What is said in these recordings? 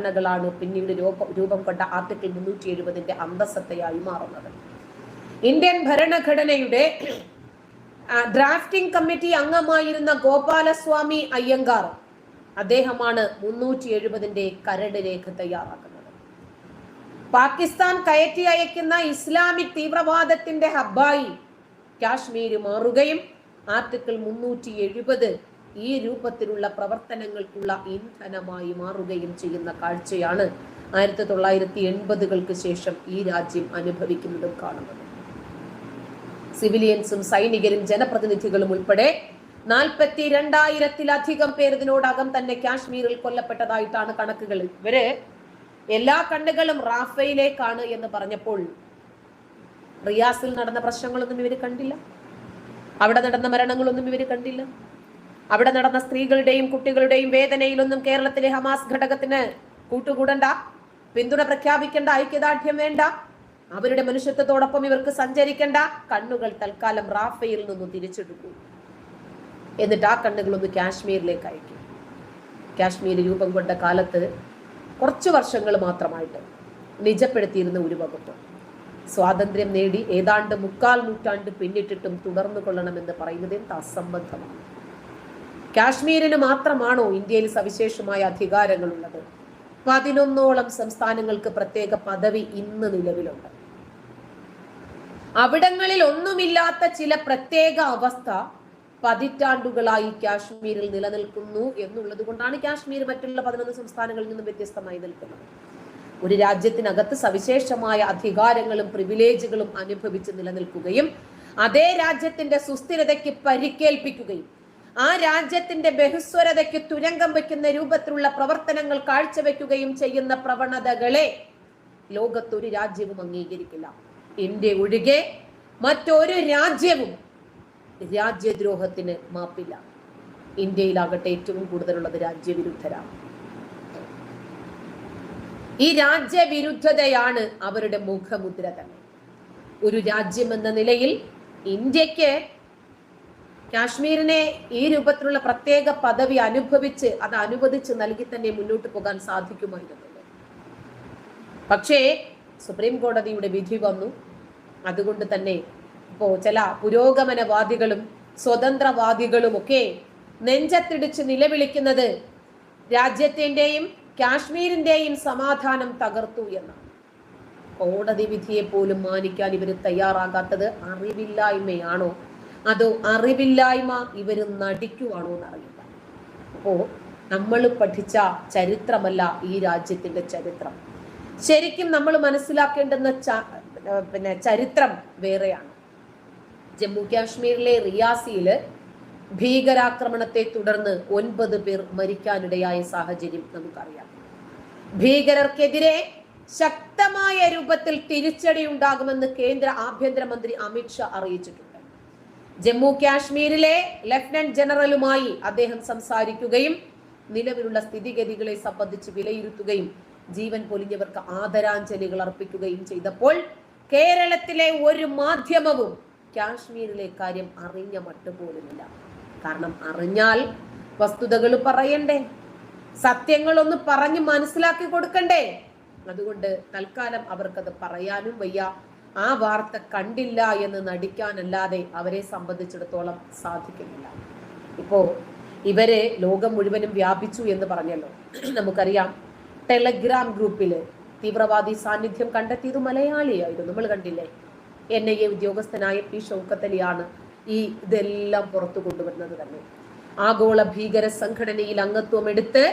ാണ് പിന്നീട് രൂപം കൊണ്ട ആർട്ടിക്കിൾ മുന്നൂറ്റി എഴുപതിന്റെ അന്തസത്തയായി മാറുന്നത്. ഇന്ത്യൻ ഭരണഘടനയുടെ ഡ്രാഫ്റ്റിംഗ് കമ്മിറ്റി അംഗമായിരുന്ന ഗോപാലസ്വാമി അയ്യങ്കാർ അദ്ദേഹമാണ് മുന്നൂറ്റി എഴുപതിന്റെ കരട് രേഖ തയ്യാറാക്കുന്നത്. പാകിസ്ഥാൻ കയറ്റി അയക്കുന്ന ഇസ്ലാമിക് തീവ്രവാദത്തിന്റെ ഹബ്ബായി കാശ്മീർ മാറുകയും ആർട്ടിക്കിൾ മുന്നൂറ്റി എഴുപത് ഈ രൂപത്തിലുള്ള പ്രവർത്തനങ്ങൾക്കുള്ള ഇന്ധനമായി മാറുകയും ചെയ്യുന്ന കാഴ്ചയാണ് ആയിരത്തി തൊള്ളായിരത്തി എൺപതുകൾക്ക് ശേഷം ഈ രാജ്യം അനുഭവിക്കുന്നതും കാണുന്നത്. സിവിലിയൻസും സൈനികരും ജനപ്രതിനിധികളും ഉൾപ്പെടെ നാൽപ്പത്തി രണ്ടായിരത്തിലധികം പേർ ഇതിനോടകം തന്നെ കാശ്മീരിൽ കൊല്ലപ്പെട്ടതായിട്ടാണ് കണക്കുകൾ. ഇവർ എല്ലാ കണ്ണുകളും റാഫയിലേക്കാണ് എന്ന് പറഞ്ഞപ്പോൾ റിയാസിൽ നടന്ന പ്രശ്നങ്ങളൊന്നും ഇവർ കണ്ടില്ല. അവിടെ നടന്ന മരണങ്ങളൊന്നും ഇവർ കണ്ടില്ല. അവിടെ നടന്ന സ്ത്രീകളുടെയും കുട്ടികളുടെയും വേദനയിലൊന്നും കേരളത്തിലെ ഹമാസ് ഘടകത്തിന് കൂട്ടുകൂടണ്ട. പിന്തുണ പ്രഖ്യാപിക്കേണ്ട ഐക്യദാർഢ്യം വേണ്ട. അവരുടെ മനുഷ്യത്വത്തോടൊപ്പം ഇവർക്ക് സഞ്ചരിക്കേണ്ട. കണ്ണുകൾ തൽക്കാലം റാഫയിൽ നിന്ന് തിരിച്ചെടുക്കൂ. എന്നിട്ട് ആ കണ്ണുകളൊന്ന് കാശ്മീരിലേക്ക് അയക്കും. കാശ്മീർ രൂപം കൊണ്ട കാലത്ത് കുറച്ച് വർഷങ്ങൾ മാത്രമായിട്ട് നിജപ്പെടുത്തിയിരുന്ന ഒരു വകുപ്പ്. സ്വാതന്ത്ര്യം നേടി ഏതാണ്ട് മുക്കാൽ നൂറ്റാണ്ട് പിന്നിട്ടിട്ടും തുടർന്നു കൊള്ളണമെന്ന് പറയുന്നത് എന്ത് അസംബന്ധമാണ് കാശ്മീരിന് മാത്രമാണോ ഇന്ത്യയിൽ സവിശേഷമായ അധികാരങ്ങളുള്ളത്? പതിനൊന്നോളം സംസ്ഥാനങ്ങൾക്ക് പ്രത്യേക പദവി ഇന്ന് നിലവിലുണ്ട്. അവിടങ്ങളിൽ ഒന്നുമില്ലാത്ത ചില പ്രത്യേക അവസ്ഥ പതിറ്റാണ്ടുകളായി കാശ്മീരിൽ നിലനിൽക്കുന്നു എന്നുള്ളത് കൊണ്ടാണ് കാശ്മീർ മറ്റുള്ള പതിനൊന്ന് സംസ്ഥാനങ്ങളിൽ നിന്നും വ്യത്യസ്തമായി നിൽക്കുന്നത്. ഒരു രാജ്യത്തിനകത്ത് സവിശേഷമായ അധികാരങ്ങളും പ്രിവിലേജുകളും അനുഭവിച്ച് നിലനിൽക്കുകയും അതേ രാജ്യത്തിന്റെ സുസ്ഥിരതയ്ക്ക് പരിക്കേൽപ്പിക്കുകയും ആ രാജ്യത്തിന്റെ ബഹുസ്വരതയ്ക്ക് തുരങ്കം വയ്ക്കുന്ന രൂപത്തിലുള്ള പ്രവർത്തനങ്ങൾ കാഴ്ചവെക്കുകയും ചെയ്യുന്ന പ്രവണതകളെ ലോകത്തൊരു രാജ്യവും അംഗീകരിക്കില്ല. ഇന്ത്യ ഒഴികെ മറ്റൊരു രാജ്യവും രാജ്യദ്രോഹത്തിന് മാപ്പില്ല. ഇന്ത്യയിലാകട്ടെ ഏറ്റവും കൂടുതലുള്ളത് രാജ്യവിരുദ്ധരാണ്. ഈ രാജ്യവിരുദ്ധതയാണ് അവരുടെ മുഖമുദ്ര തന്നെ. ഒരു രാജ്യം എന്ന നിലയിൽ ഇന്ത്യയ്ക്ക് കാശ്മീരിനെ ഈ രൂപത്തിലുള്ള പ്രത്യേക പദവി അനുഭവിച്ച് അത് അനുവദിച്ച് നൽകി തന്നെ മുന്നോട്ട് പോകാൻ സാധിക്കുമായിരുന്നു. പക്ഷേ സുപ്രീം കോടതിയുടെ വിധി വന്നു. അതുകൊണ്ട് തന്നെ ഇപ്പോ ചില പുരോഗമനവാദികളും സ്വതന്ത്രവാദികളും ഒക്കെ നെഞ്ചത്തിടിച്ച് നിലവിളിക്കുന്നത് രാജ്യത്തിന്റെയും കാശ്മീരിന്റെയും സമാധാനം തകർത്തു എന്നാണ്. കോടതി വിധിയെ പോലും മാനിക്കാൻ ഇവർ തയ്യാറാകാത്തത് അറിവില്ലായ്മയാണോ അതോ അറിവില്ലായ്മ ഇവർ നടിക്കുവാണോ എന്നറിയില്ല. അപ്പോ നമ്മൾ പഠിച്ച ചരിത്രമല്ല ഈ രാജ്യത്തിന്റെ ചരിത്രം. ശരിക്കും നമ്മൾ മനസ്സിലാക്കേണ്ടുന്ന പിന്നെ ചരിത്രം വേറെയാണ്. ജമ്മു കാശ്മീരിലെ റിയാസിയിൽ ഭീകരാക്രമണത്തെ തുടർന്ന് ഒൻപത് പേർ മരിക്കാനിടയായ സാഹചര്യം നമുക്കറിയാം. ഭീകരർക്കെതിരെ ശക്തമായ രൂപത്തിൽ തിരിച്ചടി ഉണ്ടാകുമെന്ന് കേന്ദ്ര ആഭ്യന്തരമന്ത്രി അമിത്ഷാ അറിയിച്ചിട്ടുണ്ട്. ജമ്മു കാശ്മീരിലെ ലഫ്റ്റനന്റ് ജനറലുമായി അദ്ദേഹം സംസാരിക്കുകയും നിലവിലുള്ള സ്ഥിതിഗതികളെ സംബന്ധിച്ച് വിലയിരുത്തുകയും ജീവൻ പൊലിഞ്ഞവർക്ക് ആദരാഞ്ജലികൾ അർപ്പിക്കുകയും ചെയ്തപ്പോൾ കേരളത്തിലെ ഒരു മാധ്യമവും കാശ്മീരിലെ കാര്യം അറിഞ്ഞ മട്ടുപോലുമില്ല. കാരണം അറിഞ്ഞാൽ വസ്തുതകൾ പറയണ്ടേ സത്യങ്ങളൊന്ന് പറഞ്ഞ് മനസ്സിലാക്കി കൊടുക്കണ്ടേ? അതുകൊണ്ട് തൽക്കാലം അവർക്കത് പറയാനും വയ്യ. ആ വാർത്ത കണ്ടില്ല എന്ന് നടിക്കാനല്ലാതെ അവരെ സംബന്ധിച്ചിടത്തോളം സാധിക്കുന്നില്ല. ഇപ്പോ ഇവരെ ലോകം മുഴുവനും വ്യാപിച്ചു എന്ന് പറഞ്ഞല്ലോ. നമുക്കറിയാം ടെലഗ്രാം ഗ്രൂപ്പിൽ തീവ്രവാദി സാന്നിധ്യം കണ്ടെത്തിയത് മലയാളിയായിരുന്നു. നമ്മൾ കണ്ടില്ലേ? എൻ ഐ എ ഉദ്യോഗസ്ഥനായ പി ഷൗക്കത്തലിയാണ് ഈ ഇതെല്ലാം പുറത്തു കൊണ്ടുവരുന്നത് തന്നെ. ആഗോള ഭീകര സംഘടനയിൽ അംഗത്വം എടുത്ത്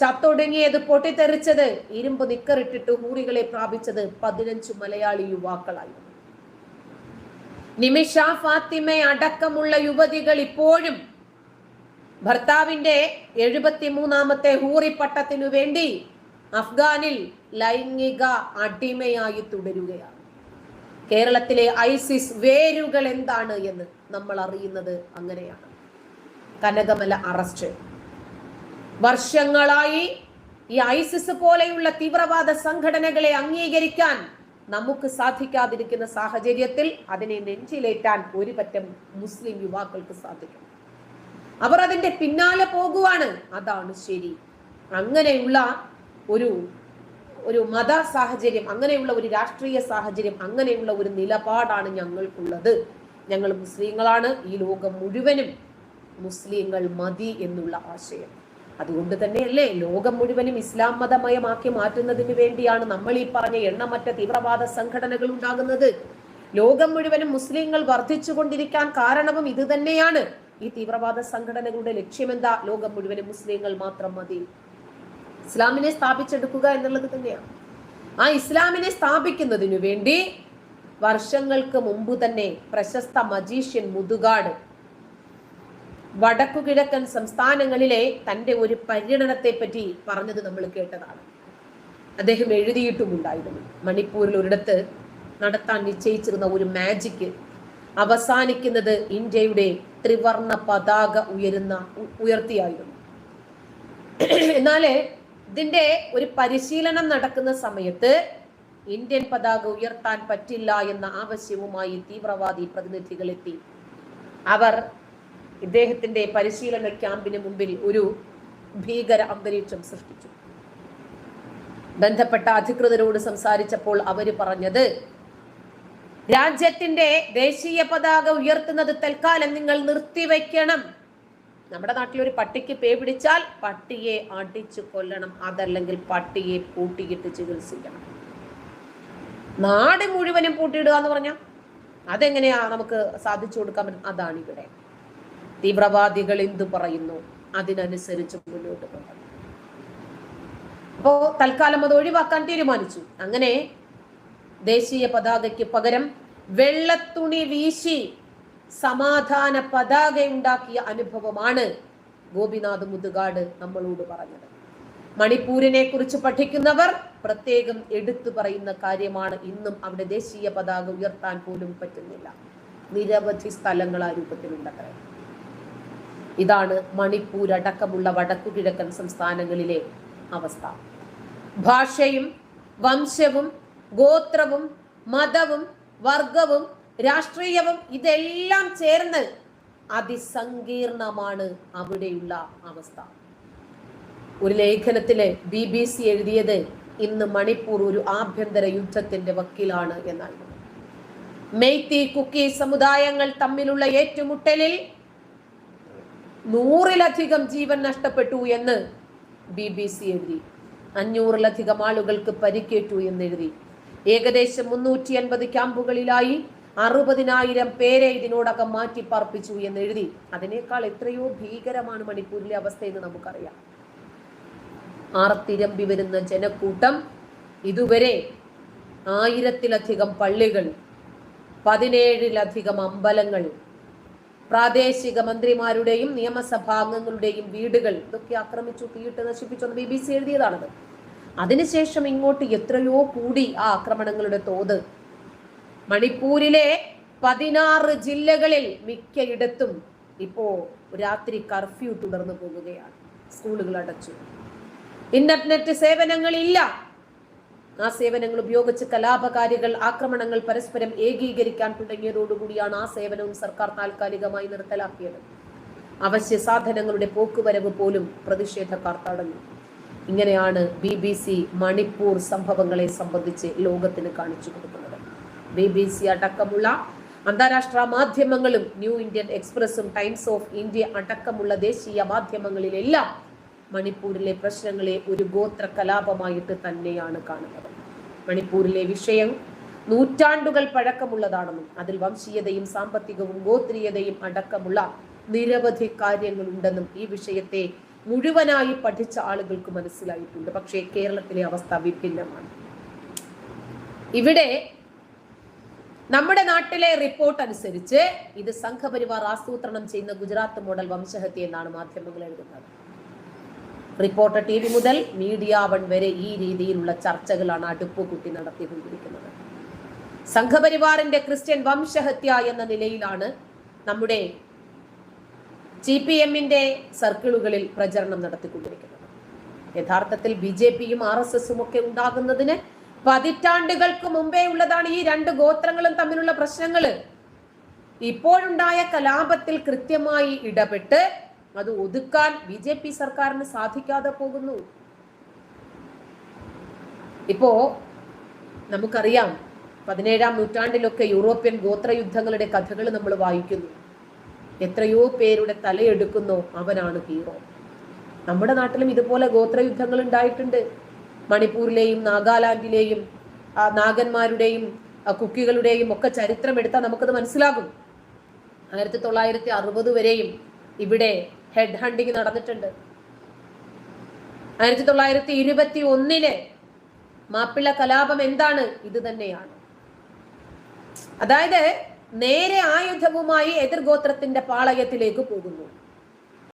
ചത്തൊടുങ്ങിയത് പൊട്ടിത്തെറിച്ചത്. ഇരുമ്പ് നിക്കറിട്ടിട്ട് ഹൂറികളെ പ്രാപിച്ചത് പതിനഞ്ച് മലയാളി യുവാക്കളായിരുന്നു. നിമിഷ ഫാത്തിമ അടക്കമുള്ള യുവതികൾ ഇപ്പോഴും ഭർത്താവിന്റെ എഴുപത്തിമൂന്നാമത്തെ മൂന്നാമത്തെ പട്ടത്തിനു വേണ്ടി അഫ്ഗാനിൽ ലൈംഗിക അടിമയായി തുടരുകയാണ്. കേരളത്തിലെ ഐസിസ് വേരുകൾ എന്താണ് എന്ന് നമ്മൾ അറിയുന്നത് അങ്ങനെയാണ്. കനകമല അറസ്റ്റ്. വർഷങ്ങളായി ഈ ഐസിസ് പോലെയുള്ള തീവ്രവാദ സംഘടനകളെ അംഗീകരിക്കാൻ നമുക്ക് സാധിക്കാതിരിക്കുന്ന സാഹചര്യത്തിൽ അതിനെ നെഞ്ചിലേറ്റാൻ ഒരു പറ്റം മുസ്ലിം യുവാക്കൾക്ക് സാധിക്കും. അവർ അതിന്റെ പിന്നാലെ പോകുവാണ്. അതാണ് ശരി. അങ്ങനെയുള്ള ഒരു ഒരു മത സാഹചര്യം അങ്ങനെയുള്ള ഒരു രാഷ്ട്രീയ സാഹചര്യം അങ്ങനെയുള്ള ഒരു നിലപാടാണ് ഞങ്ങൾക്കുള്ളത്. ഞങ്ങൾ മുസ്ലിങ്ങളാണ്. ഈ ലോകം മുഴുവനും മുസ്ലിങ്ങൾ മതി എന്നുള്ള ആശയം. അതുകൊണ്ട് തന്നെയല്ലേ ലോകം മുഴുവനും ഇസ്ലാം മതമയമാക്കി മാറ്റുന്നതിന് വേണ്ടിയാണ് നമ്മൾ ഈ പറഞ്ഞ എണ്ണമറ്റ തീവ്രവാദ സംഘടനകൾ ഉണ്ടാകുന്നത്. ലോകം മുഴുവനും മുസ്ലിങ്ങൾ വർദ്ധിച്ചുകൊണ്ടിരിക്കാൻ കാരണവും ഇത് തന്നെയാണ്. ഈ തീവ്രവാദ സംഘടനകളുടെ ലക്ഷ്യമെന്താ? ലോകം മുഴുവനും മുസ്ലിങ്ങൾ മാത്രം മതി. ഇസ്ലാമിനെ സ്ഥാപിച്ചെടുക്കുക എന്നുള്ളത് തന്നെയാണ് ആ ഇസ്ലാമിനെ സ്ഥാപിക്കുന്നതിനു വേണ്ടി വർഷങ്ങൾക്ക് മുമ്പ് തന്നെ പ്രശസ്ത മജീഷ്യൻ മുതുകാട് വടക്കുകിഴക്കൻ സംസ്ഥാനങ്ങളിലെ തന്റെ ഒരു പര്യടനത്തെ പറ്റി പറഞ്ഞത് നമ്മൾ കേട്ടതാണ്. അദ്ദേഹം എഴുതിയിട്ടുമുണ്ടായിരുന്നു. മണിപ്പൂരിൽ ഒരിടത്ത് നടത്താൻ നിശ്ചയിച്ചിരുന്ന ഒരു മാജിക്ക് അവസാനിക്കുന്നത് ഇന്ത്യയുടെ ത്രിവർണ പതാക ഉയരുന്ന ഉയർത്തിയായിരുന്നു. എന്നാൽ ഇതിന്റെ ഒരു പരിശീലനം നടക്കുന്ന സമയത്ത് ഇന്ത്യൻ പതാക ഉയർത്താൻ പറ്റില്ല എന്ന ആവശ്യവുമായി തീവ്രവാദി പ്രതിനിധികൾ എത്തി അവർ ഇദ്ദേഹത്തിന്റെ പരിശീലന ക്യാമ്പിന് മുമ്പിൽ ഒരു ഭീകര അന്തരീക്ഷം സൃഷ്ടിച്ചു. ബന്ധപ്പെട്ട അധികൃതരോട് സംസാരിച്ചപ്പോൾ അവർ പറഞ്ഞത് രാജ്യത്തിന്റെ ദേശീയ പതാക ഉയർത്തുന്നത് തൽക്കാലം നിങ്ങൾ നിർത്തിവെക്കണം നമ്മുടെ നാട്ടിൽ ഒരു പട്ടിക്ക് പേ പിടിച്ചാൽ പട്ടിയെ അടിച്ചു കൊല്ലണം അതല്ലെങ്കിൽ പട്ടിയെ പൂട്ടിയിട്ട് ചികിത്സിക്കണം. നാട് മുഴുവനും പൂട്ടിയിടുക എന്ന് പറഞ്ഞാൽ അതെങ്ങനെയാ നമുക്ക് സാധിച്ചു കൊടുക്കാൻ പറ്റും? അതാണ് ഇവിടെ തീവ്രവാദികൾ എന്തു പറയുന്നു? അതിനനുസരിച്ച് മുന്നോട്ട് പോകണം. അപ്പോ തൽക്കാലം അത് ഒഴിവാക്കാൻ തീരുമാനിച്ചു. അങ്ങനെ ദേശീയ പതാകയ്ക്ക് പകരം വെള്ളത്തുണി വീശി സമാധാന പതാക ഉണ്ടാക്കിയ അനുഭവമാണ് ഗോപിനാഥ് മുതുകാട് നമ്മളോട് പറഞ്ഞത്. മണിപ്പൂരിനെ കുറിച്ച് പഠിക്കുന്നവർ പ്രത്യേകം എടുത്തു പറയുന്ന കാര്യമാണ് ഇന്നും അവിടെ ദേശീയ പതാക ഉയർത്താൻ പോലും പറ്റുന്നില്ല. നിരവധി സ്ഥലങ്ങൾ ആ രൂപത്തിലുണ്ടത്രേ. ഇതാണ് മണിപ്പൂർ അടക്കമുള്ള വടക്കു കിഴക്കൻ സംസ്ഥാനങ്ങളിലെ അവസ്ഥ. ഭാഷയും വംശവും ഗോത്രവും മതവും വർഗവും രാഷ്ട്രീയവും ഇതെല്ലാം ചേർന്ന് അതിസങ്കീർണമാണ് അവിടെയുള്ള അവസ്ഥ. ഒരു ലേഖനത്തിൽ ബി ബി സി എഴുതിയത് ഇന്ന് മണിപ്പൂർ ഒരു ആഭ്യന്തര യുദ്ധത്തിന്റെ വക്കീലാണ് എന്നായിരുന്നു. മെയ്ത്തി കുക്കി സമുദായങ്ങൾ തമ്മിലുള്ള ഏറ്റുമുട്ടലിൽ നൂറിലധികം ജീവൻ നഷ്ടപ്പെട്ടു എന്ന് ബി ബി സി എഴുതി. അഞ്ഞൂറിലധികം ആളുകൾക്ക് പരിക്കേറ്റു എന്ന് എഴുതി ഏകദേശം മുന്നൂറ്റി അൻപത് ക്യാമ്പുകളിലായി അറുപതിനായിരം പേരെ ഇതിനോടകം മാറ്റി പാർപ്പിച്ചു എന്ന് എഴുതി അതിനേക്കാൾ എത്രയോ ഭീകരമാണ് മണിപ്പൂരിലെ അവസ്ഥ എന്ന് നമുക്കറിയാം. ആർത്തിരമ്പി വരുന്ന ജനക്കൂട്ടം ഇതുവരെ ആയിരത്തിലധികം പള്ളികൾ പതിനേഴിലധികം അമ്പലങ്ങൾ പ്രാദേശിക മന്ത്രിമാരുടെയും നിയമസഭാംഗങ്ങളുടെയും വീടുകൾ ഇതൊക്കെ ആക്രമിച്ചു തീയിട്ട് നശിപ്പിച്ചു എന്ന് ബി ബി സി എഴുതിയതാണത്. അതിനുശേഷം ഇങ്ങോട്ട് എത്രയോ കൂടി ആ ആക്രമണങ്ങളുടെ തോത്. മണിപ്പൂരിലെ പതിനാറ് ജില്ലകളിൽ മിക്കയിടത്തും ഇപ്പോ രാത്രി കർഫ്യൂ തുടർന്നു പോകുകയാണ്. സ്കൂളുകൾ അടച്ചു. ഇന്റർനെറ്റ് സേവനങ്ങളില്ല. ആ സേവനങ്ങൾ ഉപയോഗിച്ച് കലാപകാരികൾ ആക്രമണങ്ങൾ പരസ്പരം ഏകീകരിക്കാൻ തുടങ്ങിയതോടുകൂടിയാണ് ആ സേവനവും സർക്കാർ താൽക്കാലികമായി നിർത്തലാക്കിയത്. അവശ്യ സാധനങ്ങളുടെ പോക്കുവരവ് പോലും പ്രതിഷേധക്കാർ തടഞ്ഞു. ഇങ്ങനെയാണ് ബി ബി സി മണിപ്പൂർ സംഭവങ്ങളെ സംബന്ധിച്ച് ലോകത്തിന് കാണിച്ചു കൊടുക്കുന്നത്. ബി ബി സി അടക്കമുള്ള അന്താരാഷ്ട്ര മാധ്യമങ്ങളും ന്യൂ ഇന്ത്യൻ എക്സ്പ്രസും ടൈംസ് ഓഫ് ഇന്ത്യ അടക്കമുള്ള ദേശീയ മാധ്യമങ്ങളിലെല്ലാം മണിപ്പൂരിലെ പ്രശ്നങ്ങളെ ഒരു ഗോത്ര കലാപമായിട്ട് തന്നെയാണ് കാണുന്നത്. മണിപ്പൂരിലെ വിഷയം നൂറ്റാണ്ടുകൾ പഴക്കമുള്ളതാണെന്നും അതിൽ വംശീയതയും സാമ്പത്തികവും ഗോത്രീയതയും അടക്കമുള്ള നിരവധി കാര്യങ്ങളുണ്ടെന്നും ഈ വിഷയത്തെ മുഴുവനായി പഠിച്ച ആളുകൾക്ക് മനസ്സിലായിട്ടുണ്ട്. പക്ഷേ കേരളത്തിലെ അവസ്ഥ വിഭിന്നമാണ്. ഇവിടെ നമ്മുടെ നാട്ടിലെ റിപ്പോർട്ട് അനുസരിച്ച് ഇത് സംഘപരിവാർ ആസൂത്രണം ചെയ്യുന്ന ഗുജറാത്ത് മോഡൽ വംശഹത്യ എന്നാണ് മാധ്യമങ്ങൾ എഴുതുന്നത്. റിപ്പോർട്ടർ ടി വി മുതൽ മീഡിയ വൺ വരെ ഈ രീതിയിലുള്ള ചർച്ചകളാണ് അടുപ്പുകുട്ടി നടത്തിക്കൊണ്ടിരിക്കുന്നത്. സംഘപരിവാറിന്റെ ക്രിസ്ത്യൻ വംശഹത്യ എന്ന നിലയിലാണ് നമ്മുടെ ജി പി എമ്മിന്റെ സർക്കിളുകളിൽ പ്രചരണം നടത്തിക്കൊണ്ടിരിക്കുന്നത്. യഥാർത്ഥത്തിൽ ബി ജെ പിയും ആർ എസ് എസും ഒക്കെ ഉണ്ടാകുന്നതിന് പതിറ്റാണ്ടുകൾക്ക് മുമ്പേ ഉള്ളതാണ് ഈ രണ്ട് ഗോത്രങ്ങളും തമ്മിലുള്ള പ്രശ്നങ്ങൾ ഇപ്പോഴുണ്ടായ കലാപത്തിൽ കൃത്യമായി ഇടപെട്ട് അത് ഒതുക്കാൻ ബി ജെ പി സർക്കാരിന് സാധിക്കാതെ പോകുന്നു. ഇപ്പോ നമുക്കറിയാം പതിനേഴാം നൂറ്റാണ്ടിലൊക്കെ യൂറോപ്യൻ ഗോത്രയുദ്ധങ്ങളുടെ കഥകൾ നമ്മൾ വായിക്കുന്നു. എത്രയോ പേരുടെ തലയെടുക്കുന്നു അവനാണ് ഹീറോ. നമ്മുടെ നാട്ടിലും ഇതുപോലെ ഗോത്രയുദ്ധങ്ങൾ ഉണ്ടായിട്ടുണ്ട്. മണിപ്പൂരിലെയും നാഗാലാൻഡിലെയും ആ നാഗന്മാരുടെയും കുക്കികളുടെയും ഒക്കെ ചരിത്രം എടുത്താൽ നമുക്കത് മനസ്സിലാകും. ആയിരത്തി തൊള്ളായിരത്തി അറുപത് വരെയും ഇവിടെ ഹെഡ് ഹണ്ടിങ് നടന്നിട്ടുണ്ട്. ആയിരത്തി തൊള്ളായിരത്തി ഇരുപത്തി ഒന്നിലെ മാപ്പിള കലാപം എന്താണ്? ഇത് തന്നെയാണ്. അതായത് നേരെ ആയുധവുമായി എതിർഗോത്രത്തിന്റെ പാളയത്തിലേക്ക് പോകുന്നു.